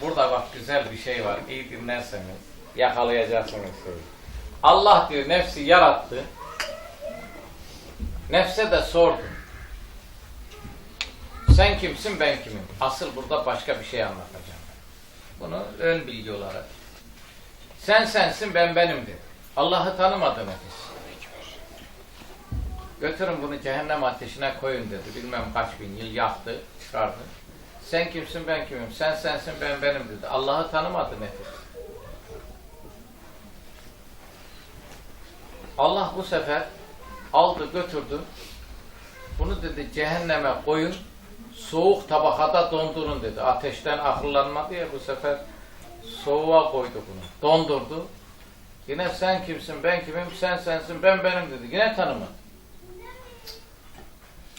Burada bak güzel bir şey var. İyi dinlerseniz yakalayacaksınız. Allah diyor nefsi yarattı. Nefse de sordu. Sen kimsin ben kimim? Asıl burada başka bir şey anlatacağım. Bunu ön bilgi olarak. Sen sensin ben benim dedi. Allah'ı tanımadı nefis. Götürün bunu cehennem ateşine koyun dedi. Bilmem kaç bin yıl yaktı, çıkardı. Sen kimsin ben kimim? Sen sensin ben benim dedi. Allah'ı tanımadı nefis. Allah bu sefer aldı götürdü. Bunu dedi cehenneme koyun. Soğuk tabakada dondurun dedi. Ateşten akıllanmadı ya bu sefer soğuğa koydu bunu. Dondurdu. Yine sen kimsin ben kimim sen sensin ben benim dedi. Yine tanımadı.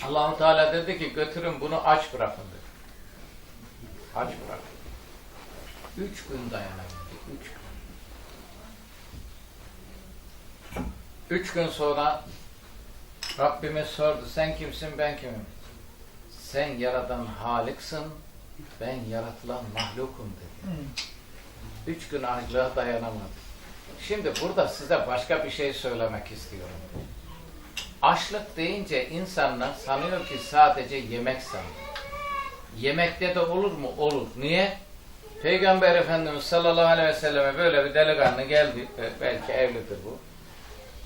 Allahu Teala dedi ki götürün bunu aç bırakın dedi. Aç bırakın. Üç gün dayanabildi. Üç gün. Üç gün sonra Rabbimiz sordu. Sen kimsin ben kimim? Sen yaradan Halik'sin. Ben yaratılan mahlukum dedi. Üç gün açlığa dayanamadı. Şimdi burada size başka bir şey söylemek istiyorum. Açlık deyince insanlar sanıyor ki sadece yemek sanıyor. Yemekte de olur mu? Olur. Niye? Peygamber Efendimiz sallallahu aleyhi ve selleme böyle bir delikanlı geldi. Belki evlidir bu.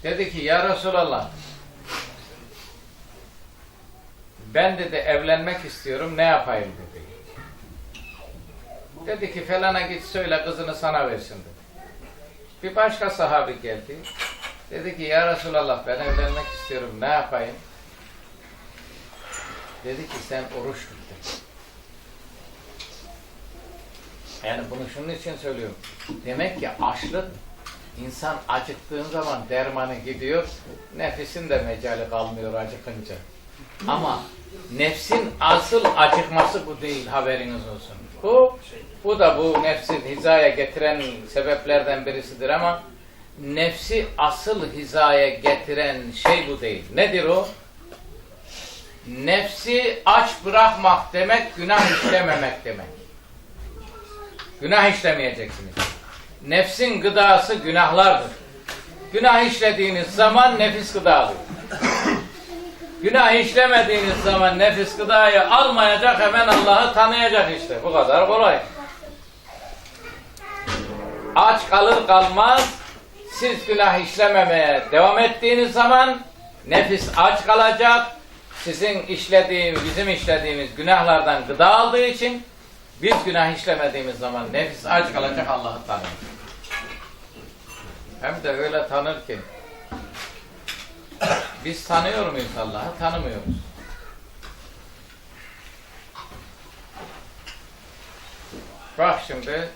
Dedi ki ya Resulallah ben dedi evlenmek istiyorum ne yapayım dedi. Dedi ki felana git söyle kızını sana versin dedi. Bir başka sahabi geldi. Dedi ki ya Resulallah ben evlenmek istiyorum ne yapayım? Dedi ki sen oruç tut dedi. Yani bunu şunun için söylüyorum. Demek ki açlık insan acıktığın zaman dermanı gidiyor. Nefisin de mecali kalmıyor acıkınca. Ama nefsin asıl acıkması bu değil haberiniz olsun. Bu, bu da bu nefsi hizaya getiren sebeplerden birisidir ama nefsi asıl hizaya getiren şey bu değil. Nedir o? Nefsi aç bırakmak demek günah işlememek demek. Günah işlemeyeceksiniz. Nefsin gıdası günahlardır. Günah işlediğiniz zaman nefis gıda. Günah işlemediğiniz zaman nefis gıdayı almayacak hemen Allah'ı tanıyacak işte. Bu kadar kolay. Aç kalır kalmaz siz günah işlememeye devam ettiğiniz zaman nefis aç kalacak. Sizin işlediğimiz, bizim işlediğimiz günahlardan gıda aldığı için biz günah işlemediğimiz zaman nefis aç kalacak Allah'ı tanır. Hem de öyle tanır ki biz tanıyor muyuz Allah'ı? Tanımıyoruz. Bak şimdi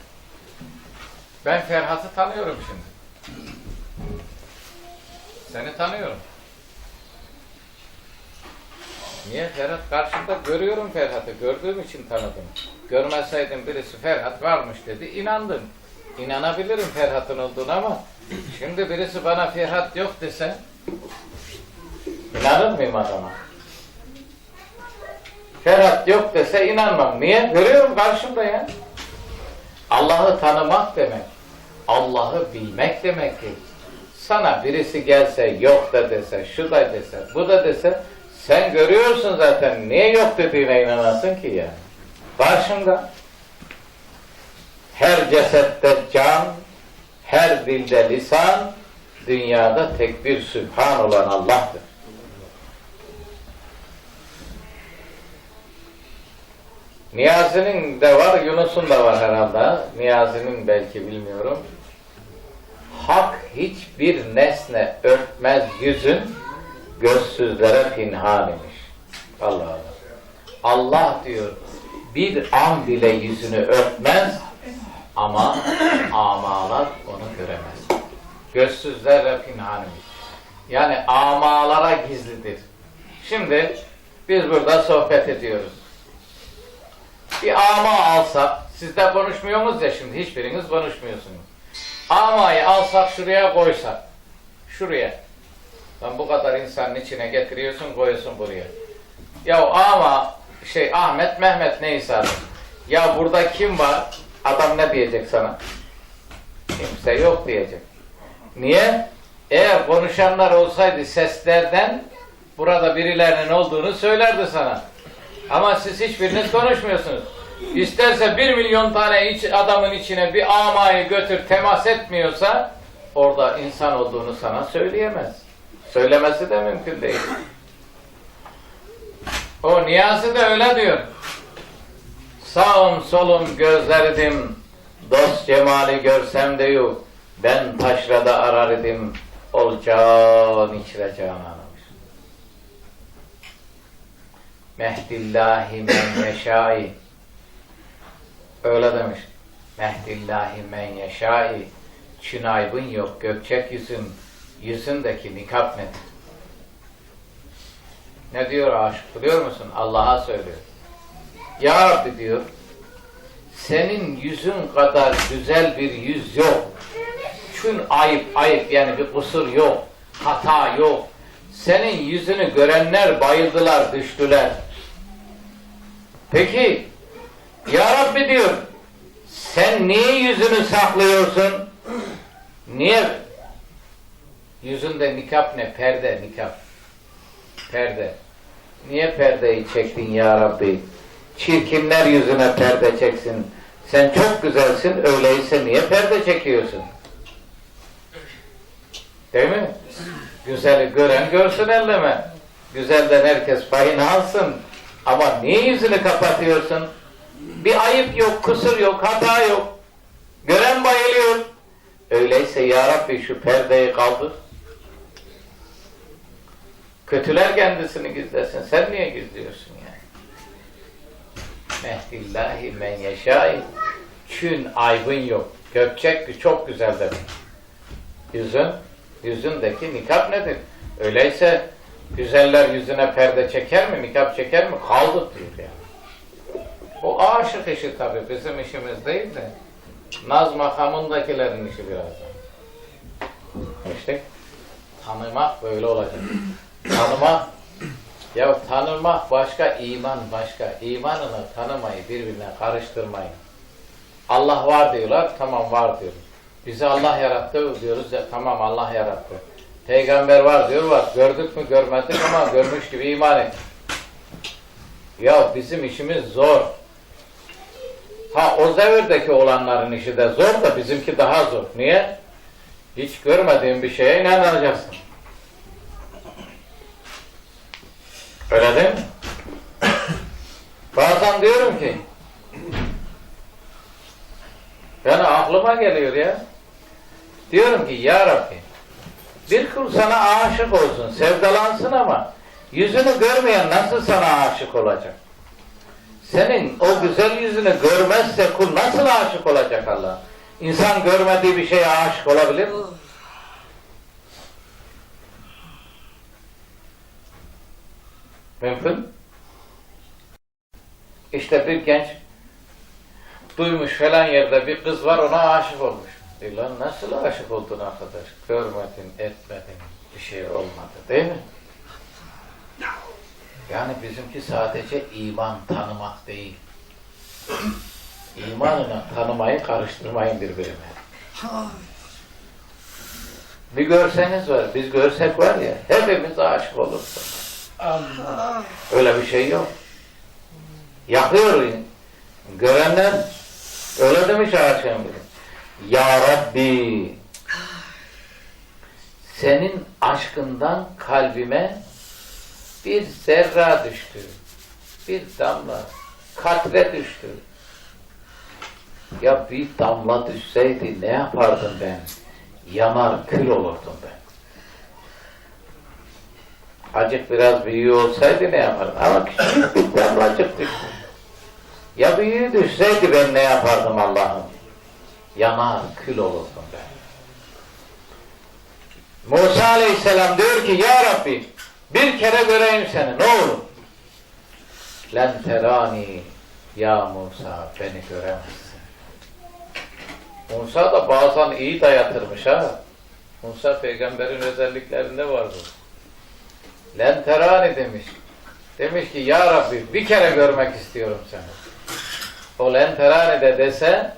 ben Ferhat'ı tanıyorum şimdi. Seni tanıyorum. Niye Ferhat karşımda görüyorum Ferhat'ı. Gördüğüm için tanıdım. Görmeseydim birisi Ferhat varmış dedi. inandım. İnanabilirim Ferhat'ın olduğunu ama şimdi birisi bana Ferhat yok dese inanır mıyım adama? Ferhat yok dese inanmam. Niye? Görüyorum karşımda ya. Allah'ı tanımak demek. Allah'ı bilmek demektir. Sana birisi gelse yok da dese, şu da dese, bu da dese sen görüyorsun zaten. Niye yok dediğine inanasın ki yani? Karşında her cesette can, her dilde lisan, dünyada tek bir Sübhan olan Allah'tır. Niyazi'nin de var, Yunus'un da var herhalde. Niyazi'nin belki bilmiyorum. Hak hiçbir nesne örtmez yüzün, gözsüzlere pinhan imiş. Allah Allah. Allah diyor, bir an bile yüzünü örtmez ama amalar onu göremez. Gözsüzlerle pinhan imiş. Yani amalara gizlidir. Şimdi biz burada sohbet ediyoruz. Bir ama alsak, siz de konuşmuyorsunuz ya şimdi, hiçbiriniz konuşmuyorsunuz. Amayı alsak şuraya koysak, şuraya. Lan bu kadar insanın içine getiriyorsun, koyuyorsun buraya. Ya ama şey Ahmet, Mehmet neyse adı. Ya burada kim var? Adam ne diyecek sana? Kimse yok diyecek. Niye? Eğer konuşanlar olsaydı seslerden burada birilerinin olduğunu söylerdi sana. Ama siz hiçbiriniz konuşmuyorsunuz. İsterse bir milyon tane iç, adamın içine bir amayı götür temas etmiyorsa orada insan olduğunu sana söyleyemez. Söylemesi de mümkün değil. O Niyazi de öyle diyor. Sağım solum gözleridim, dost cemali görsem de yok. Ben taşrada arar idim, olcan içre canan. Mehdillahi men yeşai. Öyle demiş. Mehdillahi men yeşai. Çin aybın yok, gökçek yüzün, yüzündeki nikap nedir? Ne diyor aşık biliyor musun? Allah'a söylüyor. Ya Rabbi diyor, senin yüzün kadar güzel bir yüz yok. Çün ayıp ayıp yani bir kusur yok. Hata yok. Senin yüzünü görenler bayıldılar, düştüler. Peki, Ya Rabbi diyor, sen niye yüzünü saklıyorsun? Niye? Yüzünde nikap ne? Perde, nikap. Perde. Niye perdeyi çektin ya Rabbi? Çirkinler yüzüne perde çeksin. Sen çok güzelsin, öyleyse niye perde çekiyorsun? Değil mi? Güzeli gören görsün elleme. Güzelden herkes payını alsın. Ama niye yüzünü kapatıyorsun? Bir ayıp yok, kusur yok, hata yok. Gören bayılıyor. Öyleyse ya Rabbi şu perdeyi kaldır. Kötüler kendisini gizlesin. Sen niye gizliyorsun yani? Mehdillahi men yeşai. Çün aybın yok. Gökçek çok güzel demek. Yüzün, yüzündeki nikap nedir? Öyleyse güzeller yüzüne perde çeker mi, nikap çeker mi? Kaldık diyor yani. Bu aşık işi tabii bizim işimiz değil de naz makamındakilerin işi biraz da. İşte tanımak böyle olacak. Tanımak ya tanımak başka, iman başka. İmanını tanımayı birbirine karıştırmayın. Allah var diyorlar, tamam var diyoruz. Bizi Allah yarattı diyoruz ya tamam Allah yarattı. Peygamber var diyor var. Gördük mü görmedik ama görmüş gibi iman et. Ya bizim işimiz zor. Ha o devirdeki olanların işi de zor da bizimki daha zor. Niye? Hiç görmediğin bir şeye inanacaksın. Öyle değil mi? Bazen diyorum ki yani aklıma geliyor ya. Diyorum ki ya Rabbi bir kul sana aşık olsun, sevdalansın ama yüzünü görmeyen nasıl sana aşık olacak? Senin o güzel yüzünü görmezse kul nasıl aşık olacak Allah? İnsan görmediği bir şeye aşık olabilir mi? Mümkün. İşte bir genç duymuş falan yerde bir kız var ona aşık olmuş. E lan nasıl aşık oldun arkadaş? Görmedin, etmedin, bir şey olmadı değil mi? Yani bizimki sadece iman tanımak değil. İmanla tanımayı karıştırmayın birbirine. Bir görseniz var, biz görsek var ya, hepimiz aşık oluruz. Öyle bir şey yok. Yakıyor. Görenler öyle demiş biri. Ya Rabbi senin aşkından kalbime bir zerra düştü. Bir damla, katre düştü. Ya bir damla düşseydi ne yapardım ben? Yanar kül olurdum ben. Acık biraz büyüğü olsaydı ne yapardım? Ama küçük bir damlacık düştü. Ya büyüğü düşseydi ben ne yapardım Allah'ım? Yanar kül olurdum ben. Musa Aleyhisselam diyor ki Ya Rabbi bir kere göreyim seni ne olur? Len terani ya Musa beni göremezsin. Musa da bazen iyi dayatırmış ha. Musa peygamberin özelliklerinde var bu. Len terani demiş. Demiş ki ya Rabbi bir kere görmek istiyorum seni. O len terani de dese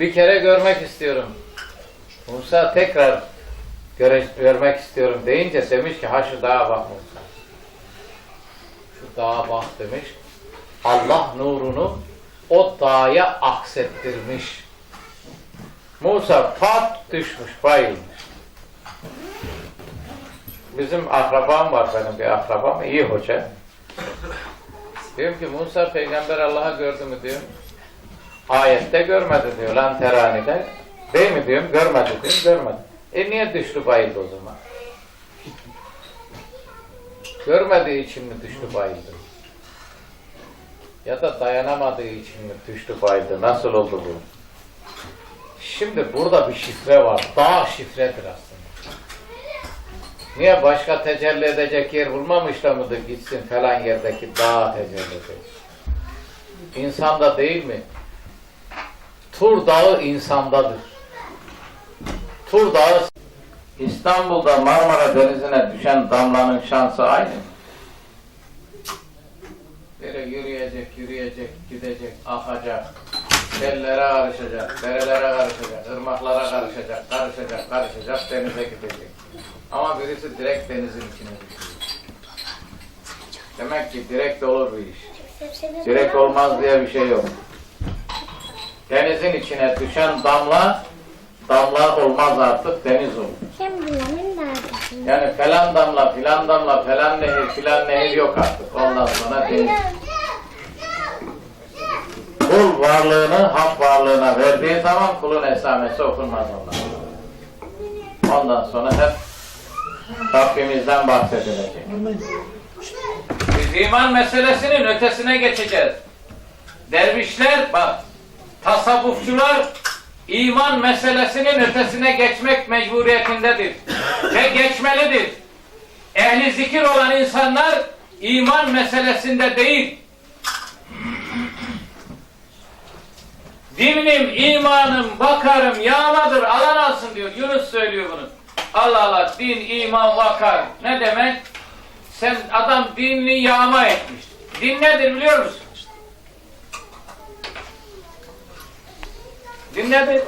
Bir kere görmek istiyorum. Musa tekrar göre, görmek istiyorum deyince demiş ki ha şu dağa bak Musa. Şu dağa bak demiş. Allah nurunu o dağa aksettirmiş. Musa pat düşmüş, bayılmış. Bizim akrabam var benim bir akrabam, iyi hoca. Diyorum ki Musa peygamber Allah'ı gördü mü diyorum. Ayette görmedi diyor lan teranide. Değil mi diyorum, görmedi diyorum, görmedi. E niye düştü bayıldı o zaman? Görmediği için mi düştü bayıldı? Ya da dayanamadığı için mi düştü bayıldı? Nasıl oldu bu? Şimdi burada bir şifre var. Dağ şifredir aslında. Niye başka tecelli edecek yer bulmamış da mıdır gitsin falan yerdeki dağa tecelli edecek? İnsanda değil mi? Tur Dağı insandadır. Tur Dağı İstanbul'da Marmara Denizi'ne düşen damlanın şansı aynı mı? Böyle yürüyecek, yürüyecek, gidecek, akacak, sellere karışacak, derelere karışacak, ırmaklara karışacak, karışacak, karışacak, denize gidecek. Ama birisi direkt denizin içine düşüyor. Demek ki direkt olur bir iş. Direkt olmaz diye bir şey yok. Denizin içine düşen damla, damla olmaz artık deniz olur. Yani falan damla, filan damla, falan nehir, filan nehir yok artık. Ondan sonra deniz. Kul varlığını hak varlığına verdiği zaman kulun esamesi okunmaz ondan. Ondan sonra hep Rabbimizden bahsedilecek. Biz iman meselesinin ötesine geçeceğiz. Dervişler bak tasavvufçular iman meselesinin ötesine geçmek mecburiyetindedir. Ve geçmelidir. Ehli zikir olan insanlar iman meselesinde değil. Dinim, imanım, bakarım, yağmadır, alan alsın diyor. Yunus söylüyor bunu. Allah Allah, din, iman, vakar. Ne demek? Sen adam dinini yağma etmiş. Din nedir biliyor musun? Din nedir?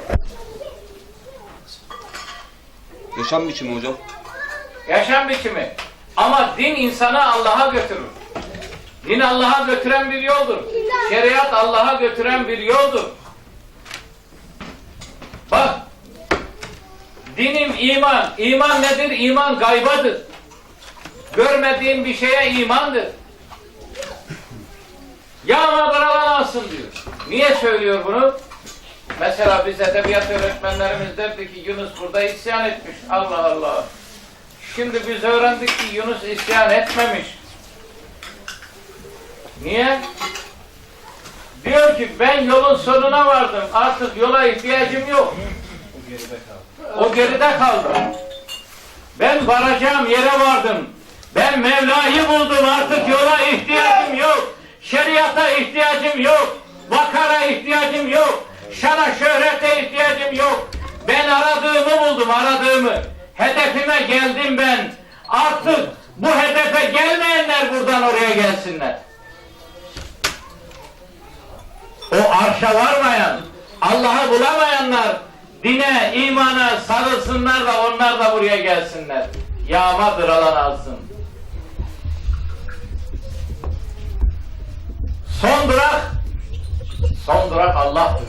Yaşam biçimi hocam. Yaşam biçimi. Ama din insanı Allah'a götürür. Din Allah'a götüren bir yoldur. Şeriat Allah'a götüren bir yoldur. Bak, dinim iman. İman nedir? İman gaybadır. Görmediğin bir şeye imandır. Yağma alan alsın diyor. Niye söylüyor bunu? Mesela biz edebiyat öğretmenlerimiz derdi ki Yunus burada isyan etmiş. Allah Allah. Şimdi biz öğrendik ki Yunus isyan etmemiş. Niye? Diyor ki ben yolun sonuna vardım. Artık yola ihtiyacım yok. O geride kaldı. Ben varacağım yere vardım. Ben Mevla'yı buldum. Artık yola ihtiyacım yok. Şeriata ihtiyacım yok. Vakara ihtiyacım yok. Şana şöhrete ihtiyacım yok. Ben aradığımı buldum, aradığımı. Hedefime geldim ben. Artık bu hedefe gelmeyenler buradan oraya gelsinler. O arşa varmayan, Allah'ı bulamayanlar dine, imana sarılsınlar da onlar da buraya gelsinler. Yağmadır alan alsın. Son durak, son durak Allah'tır.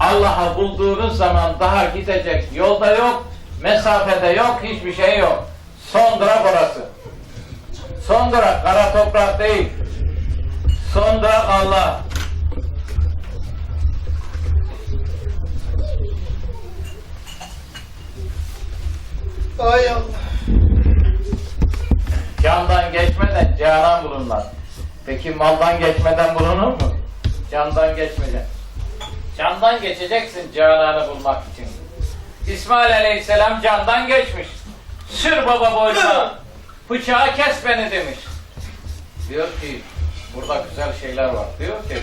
Allah'ı bulduğunuz zaman daha gidecek yolda yok, mesafede yok, hiçbir şey yok. Son durak orası. Son durak kara toprak değil. Son durak Allah. Ay Allah. Candan geçmeden canan bulunmaz. Peki maldan geçmeden bulunur mu? Candan geçmeden. Candan geçeceksin cananı bulmak için. İsmail Aleyhisselam candan geçmiş. Sür baba boynuna. Bıçağı kes beni demiş. Diyor ki burada güzel şeyler var. Diyor ki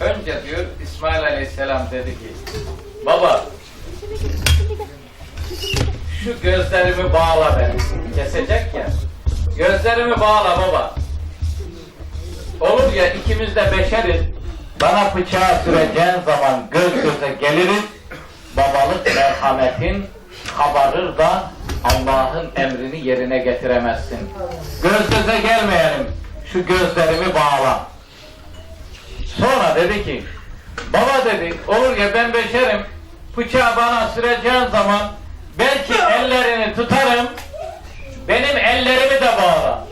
önce diyor İsmail Aleyhisselam dedi ki baba şu gözlerimi bağla ben. Kesecek ya. Gözlerimi bağla baba. Olur ya ikimiz de beşeriz. Bana bıçağı süreceğin zaman göz göze geliriz. Babalık merhametin kabarır da Allah'ın emrini yerine getiremezsin. Göz göze gelmeyelim. Şu gözlerimi bağla. Sonra dedi ki, baba dedi, olur ya ben beşerim, bıçağı bana süreceğin zaman belki ellerini tutarım, benim ellerimi de bağla.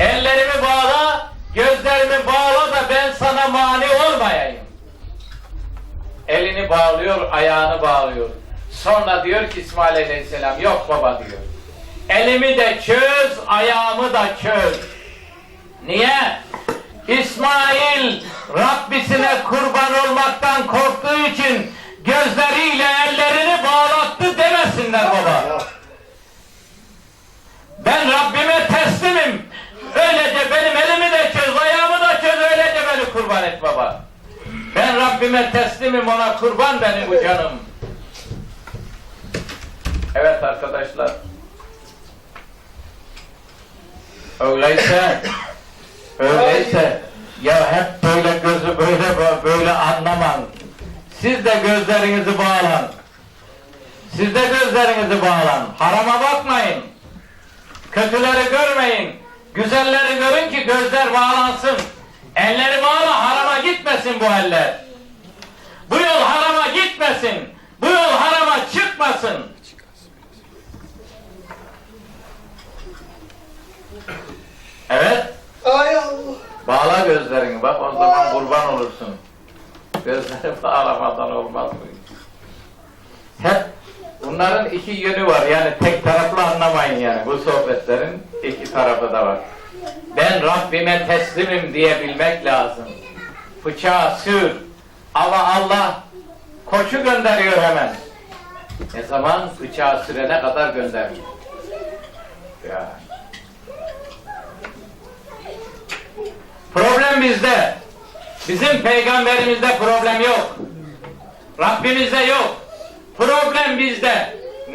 Ellerimi bağla, gözlerimi bağla da ben sana mani olmayayım. Elini bağlıyor, ayağını bağlıyor. Sonra diyor ki İsmail Aleyhisselam, yok baba diyor. Elimi de çöz, ayağımı da çöz. Niye? İsmail Rabbisine kurban olmaktan korktuğu için gözleriyle ellerini bağlattı demesinler baba. Ben Rabbime teslimim. Öylece benim elimi de çöz, ayağımı da çöz, öylece beni kurban et baba. Ben Rabbime teslimim, ona kurban benim bu canım. Evet arkadaşlar. Öyleyse, öyleyse ya hep böyle gözü böyle böyle anlaman. Siz de gözlerinizi bağlan. Siz de gözlerinizi bağlan. Harama bakmayın. Kötüleri görmeyin. Güzelleri görün ki gözler bağlansın. Elleri bağla harama gitmesin bu eller. Bu yol harama gitmesin. Bu yol harama çıkmasın. Evet. Ay Allah. Bağla gözlerini bak o zaman kurban olursun. Gözleri bağlamadan olmaz mı? Hep bunların iki yönü var yani tek taraflı anlamayın yani bu sohbetlerin iki tarafı da var. Ben Rabbime teslimim diyebilmek lazım. Bıçağı sür ama Allah koçu gönderiyor hemen. Ne zaman bıçağı sürene kadar gönderiyor. Ya. Problem bizde. Bizim peygamberimizde problem yok. Rabbimizde yok. Problem bizde.